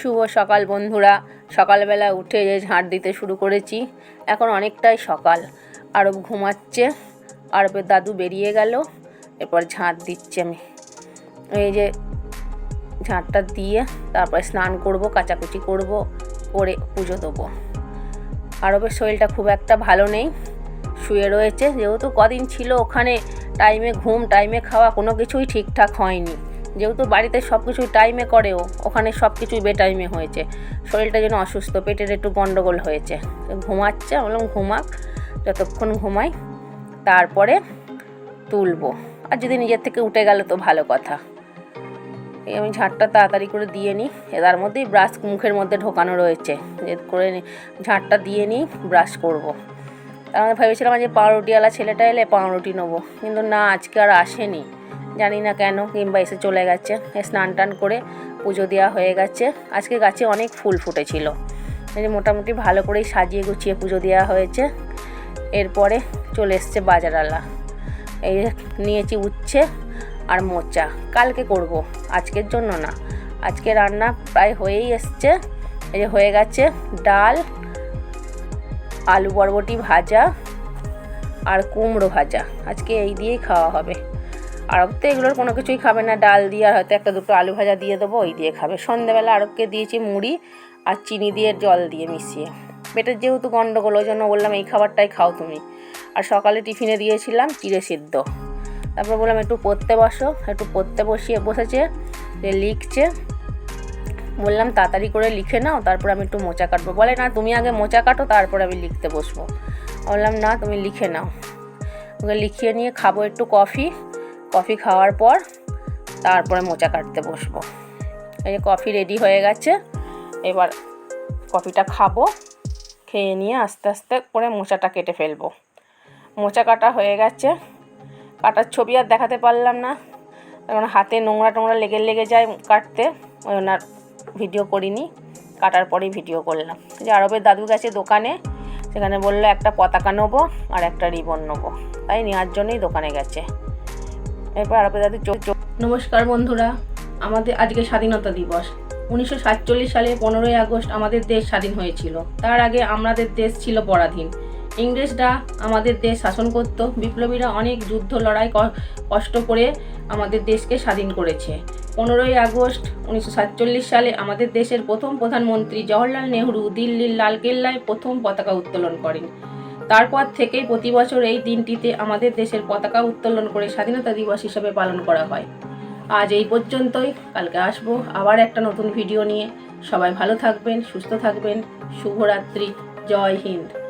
শুভ সকাল বন্ধুরা। সকালবেলা উঠে যে ঝাঁট দিতে শুরু করেছি, এখন অনেকটাই সকাল। আরব ঘুমাচ্ছে, আরবের দাদু বেরিয়ে গেল, এরপর ঝাঁট দিচ্ছি আমি। এই যে ঝাঁটটা দিয়ে তারপরে স্নান করব, কাচাকুচি করব, করে পুজো দেবো। আরবের শরীরটা খুব একটা ভালো নেই, শুয়ে রয়েছে। যেহেতু কদিন ছিল ওখানে টাইমে ঘুম টাইমে খাওয়া কোনো কিছুই ঠিকঠাক হয়নি। যেহেতু বাড়িতে সব কিছুই টাইমে করেও, ওখানে সব কিছুই বেটাইমে হয়েছে। শরীরটা যেন অসুস্থ, পেটের একটু গন্ডগোল হয়েছে। ঘুমাচ্ছে বললাম, ঘুমাক, যতক্ষণ ঘুমাই, তারপরে তুলবো। আর যদি নিজের থেকে উঠে গেল তো ভালো কথা। এই আমি ঝাঁটটা তাড়াতাড়ি করে দিয়ে নিই। তার মধ্যেই ব্রাশ মুখের মধ্যে ঢোকানো রয়েছে। করে নি, ঝাঁটটা দিয়ে নিই ব্রাশ করব। তার মধ্যে ভেবেছিলাম যে পাউরুটিওয়ালা ছেলেটা এলে পাউরুটি নেব। কিন্তু না, আজকে আর আসেনি। জানি না কেন, কিংবা এসে চলে গেছে স্নান টান করে পুজো দেওয়া হয়ে গেছে। আজকে গাছে অনেক ফুল ফুটেছিল। মোটামুটি ভালো করেই সাজিয়ে গুছিয়ে পুজো দেওয়া হয়েছে। এরপরে চলে এসছে বাজারালা। এই নিয়েছি উচ্ছে আর মোচা। কালকে করব, আজকের জন্য না। আজকে রান্না প্রায় হয়েই এসছে। এই যে হয়ে গেছে ডাল, আলু বরবটি ভাজা আর কুমড়ো ভাজা। আজকে এই দিয়েই খাওয়া হবে। আরব তো এগুলোর কোনো কিছুই খাবে না। ডাল দিয়ে আর হয়তো একটা দুটো আলু ভাজা দিয়ে দেবো, ওই দিয়ে খাবে। সন্ধেবেলা আরবকে দিয়েছি মুড়ি আর চিনি দিয়ে জল দিয়ে মিশিয়ে। পেটের যেহেতু গন্ডগোল, ওই জন্য বললাম এই খাবারটাই খাও তুমি। আর সকালে টিফিনে দিয়েছিলাম চিড়ে সিদ্ধ। তারপর বললাম একটু পড়তে বসো, একটু পড়তে বসিয়ে বসেছে লিখছে। বললাম তাড়াতাড়ি করে লিখে নাও, তারপর আমি একটু মোচা কাটবো। বলে, না, তুমি আগে মোচা কাটো, তারপর আমি লিখতে বসবো। বললাম, না, তুমি লিখে নাও। ওকে লিখিয়ে নিয়ে খাব একটু কফি। কফি খাওয়ার পর তারপরে মোচা কাটতে বসবো। এই যে কফি রেডি হয়ে গেছে, এবার কফিটা খাব, খেয়ে নিয়ে আস্তে আস্তে করে মোচাটা কেটে ফেলব। মোচা কাটা হয়ে গেছে, কাটার ছবি আর দেখাতে পারলাম না, কারণ হাতে নোংরা টোংরা লেগে লেগে যায় কাটতে, ওই আর ভিডিও করিনি, কাটার পরেই ভিডিও করলাম। যে আরবের দাদু গেছে দোকানে, সেখানে বলল একটা পতাকা নেব আর একটা রিবন নেব, তাই নেওয়ার জন্যই দোকানে গেছে। এরপর আরবের দাদু চোখ চোখ নমস্কার বন্ধুরা, আমাদের আজকে স্বাধীনতা দিবস। উনিশশো সাতচল্লিশ সালে পনেরোই আগস্ট আমাদের দেশ স্বাধীন হয়েছিল। তার আগে আমাদের দেশ ছিল পরাধীন। ইংরেজরা আমাদের দেশ শাসন করত। বিপ্লবীরা অনেক যুদ্ধ, লড়াই কষ্ট করে আমাদের দেশকে স্বাধীন করেছে। পনেরোই আগস্ট উনিশশো সাতচল্লিশ সালে আমাদের দেশের প্রথম প্রধানমন্ত্রী জওহরলাল নেহরু দিল্লির লালকেল্লায় প্রথম পতাকা উত্তোলন করেন। তারপর থেকেই প্রতি বছর এই দিনটিতে আমাদের দেশের পতাকা উত্তোলন করে স্বাধীনতা দিবস হিসেবে পালন করা হয়। আজ এই পর্যন্তই। কালকে আসব আবার একটা নতুন ভিডিও নিয়ে। সবাই ভালো থাকবেন, সুস্থ থাকবেন। শুভরাত্রি। জয় হিন্দ।